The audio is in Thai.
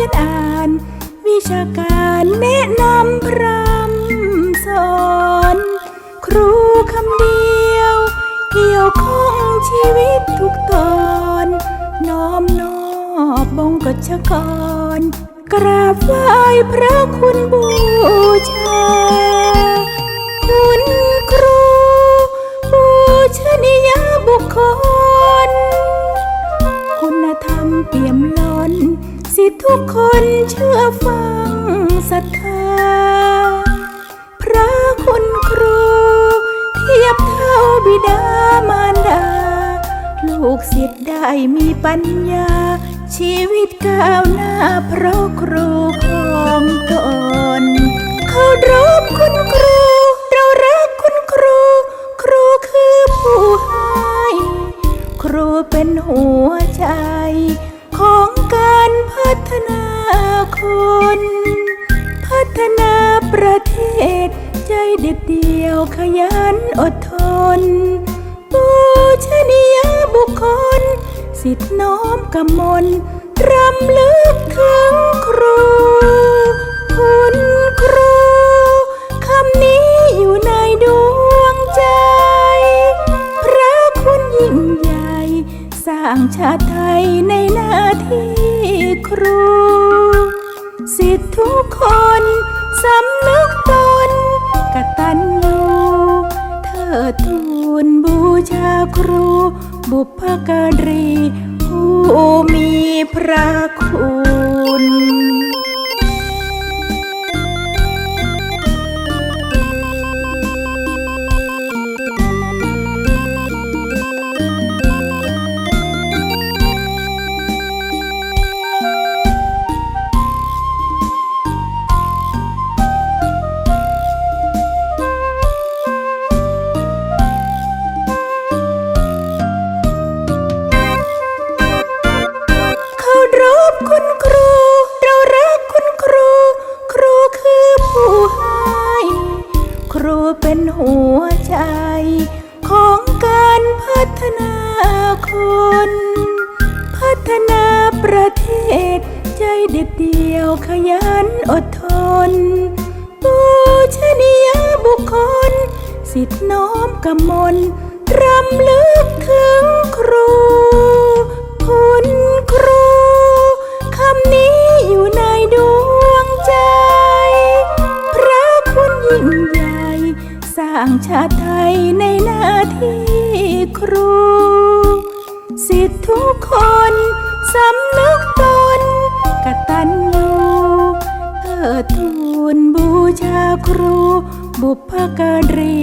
ยนอ่าน วิชาการแนะนำพรำสอน ครูคำเดียว เกี่ยวข้องชีวิตทุกตอน น้อมนอบบงกฎชกร กราบไหว้พระคุณ เชื่อฟังศรัทธา พระคุณครู เทียบเท่าบิดามารดา ลูกศิษย์ได้มีปัญญา ชีวิตก้าวหน้าเพราะครูของตน เขารบคุณครู เรารักคุณครู ครูคือผู้ให้ ครูเป็นหัวใจของการพัฒนา คน พัฒนาประเทศ ใจเด็ดเดียวขยันอดทนบูชนียบุคคล สิทธิน้อมกำมลรำลึกถึงครูคุณครูคำนี้อยู่ในดวงใจ พระคุณยิ่งใหญ่ สร้างชาติไทยในหน้าที่ครู สิทธิทุกคนสำนึกตนกตัญญูเธอทูลบูชาครู บุพการี ผู้มีพระคุณ เป็นหัวใจ ของการพัฒนาคน พัฒนาประเทศ ใจเด็ดเดียวขยันอดทนบูชนียบุคคล สิทธิน้อมกำมลรำลึกถึงครู ร้างชาติไทยในหน้าที่ครู สิทธิทุกคนสำนึกตนกตัญญูเธอทูลบูชาครู บุพการี